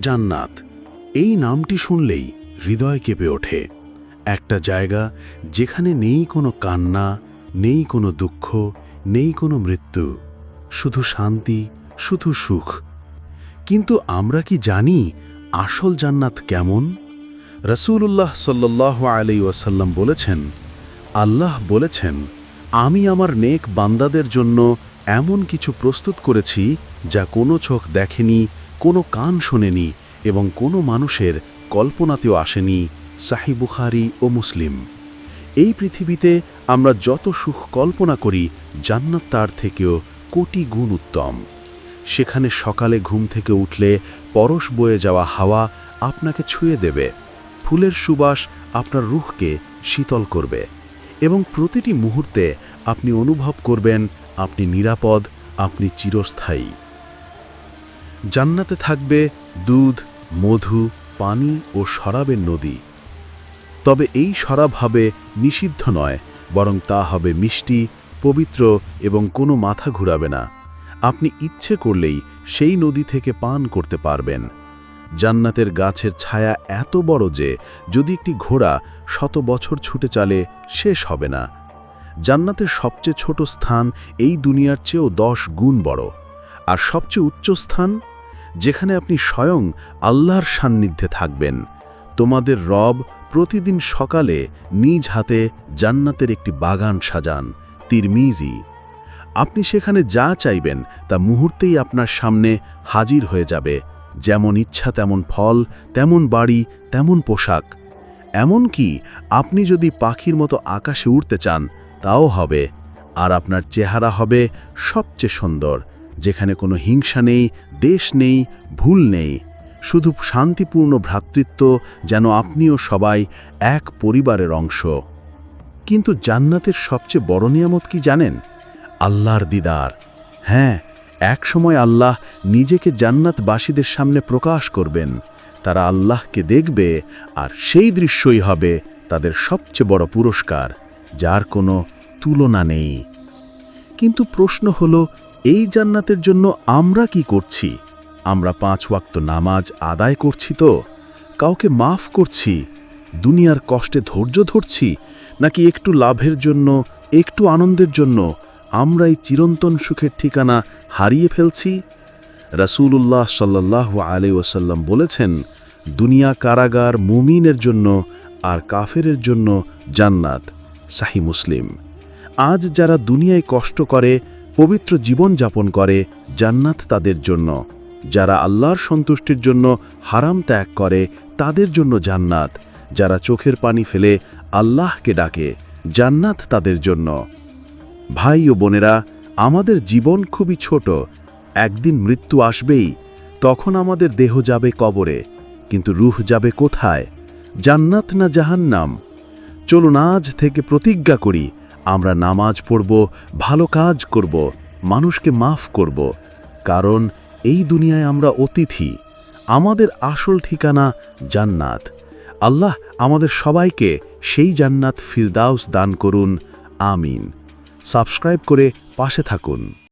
জান্নাত। এই নামটি শুনলেই হৃদয় কেঁপে ওঠে। একটা জায়গা যেখানে নেই কোনো কান্না, নেই কোনো দুঃখ, নেই কোনো মৃত্যু। শুধু শান্তি, শুধু সুখ। কিন্তু আমরা কি জানি আসল জান্নাত কেমন? রসুল্লাহ সাল্লাহ আলাই ওয়াসাল্লাম বলেছেন, আল্লাহ বলেছেন, আমি আমার নেক বান্দাদের জন্য এমন কিছু প্রস্তুত করেছি যা কোনো চোখ দেখেনি কোনো কান শোনেনি এবং কোনো মানুষের কল্পনাতেও আসেনি সাহি বুখারি ও মুসলিম। এই পৃথিবীতে আমরা যত সুখ কল্পনা করি, জান্নাত তার থেকেও কোটি গুণ উত্তম। সেখানে সকালে ঘুম থেকে উঠলে পরশ বয়ে যাওয়া হাওয়া আপনাকে ছুঁয়ে দেবে। ফুলের সুবাস আপনার রুহকে শীতল করবে এবং প্রতিটি মুহূর্তে আপনি অনুভব করবেন, আপনি নিরাপদ, আপনি চিরস্থায়ী। জান্নাতে থাকবে দুধ, মধু, পানি ও শরাবের নদী। তবে এই শরাব হবে নিষিদ্ধ নয়, বরং তা হবে মিষ্টি, পবিত্র এবং কোনো মাথা ঘুরাবে না। আপনি ইচ্ছে করলেই সেই নদী থেকে পান করতে পারবেন। জান্নাতের গাছের ছায়া এত বড় যে যদি একটি ঘোড়া শত বছর ছুটে চালে, শেষ হবে না। জান্নাতের সবচেয়ে ছোট স্থান এই দুনিয়ার চেয়েও দশ গুণ বড়। আর সবচেয়ে উচ্চ স্থান যেখানে আপনি স্বয়ং আল্লাহর সান্নিধ্যে থাকবেন। তোমাদের রব প্রতিদিন সকালে নিজ হাতে জান্নাতের একটি বাগান সাজান, তিরমিজি। আপনি সেখানে যা চাইবেন, তা মুহূর্তেই আপনার সামনে হাজির হয়ে যাবে। যেমন ইচ্ছা তেমন ফল, তেমন বাড়ি, তেমন পোশাক। এমনকি আপনি যদি পাখির মতো আকাশে উড়তে চান, তাও হবে। আর আপনার চেহারা হবে সবচেয়ে সুন্দর। যেখানে কোনো হিংসা নেই, দেশ নেই, ভুল নেই। শুধু শান্তিপূর্ণ ভ্রাতৃত্ব যেন আপনিও সবাই এক পরিবারের অংশ। কিন্তু জান্নাতের সবচেয়ে বড় নিয়ামত কি জানেন? আল্লাহর দিদার। হ্যাঁ এক সময় আল্লাহ নিজেকে জান্নাতবাসীদের সামনে প্রকাশ করবেন। তারা আল্লাহকে দেখবে আর সেই দৃশ্যই হবে তাদের সবচেয়ে বড় পুরস্কার, যার কোনো তুলনা নেই। কিন্তু প্রশ্ন হলো এই জান্নাতের জন্য আমরা কি করছি? আমরা পাঁচ ওয়াক্ত নামাজ আদায় করছি তো? কাউকে মাফ করছি? দুনিয়ার কষ্টে ধৈর্য ধরছি? নাকি একটু লাভের জন্য, একটু আনন্দের জন্য আমরা এই চিরন্তন সুখের ঠিকানা হারিয়ে ফেলছি? রাসূলুল্লাহ সাল্লাহ আলি ওসাল্লাম বলেছেন, দুনিয়া কারাগার মুমিনের জন্য আর কাফেরের জন্য জান্নাত। সাহি মুসলিম। আজ যারা দুনিয়ায় কষ্ট করে পবিত্র জীবন যাপন করে জান্নাত তাদের জন্য। যারা আল্লাহর সন্তুষ্টির জন্য হারাম ত্যাগ করে, তাদের জন্য জান্নাত। যারা চোখের পানি ফেলে আল্লাহকে ডাকে, জান্নাত তাদের জন্য। ভাই ও বোনেরা, আমাদের জীবন খুবই ছোট। একদিন মৃত্যু আসবেই, তখন আমাদের দেহ যাবে কবরে। কিন্তু রুহ যাবে কোথায়? জান্নাত না জাহান্নাম? চলুন আজ থেকে প্রতিজ্ঞা করি আমরা নামাজ পড়ব, ভালো কাজ করব, মানুষকে মাফ করব। কারণ এই দুনিয়ায় আমরা অতিথি। আমাদের আসল ঠিকানা জান্নাত। আল্লাহ আমাদের সবাইকে সেই জান্নাত ফিরদাউস দান করুন। আমিন। সাবস্ক্রাইব করে পাশে থাকুন।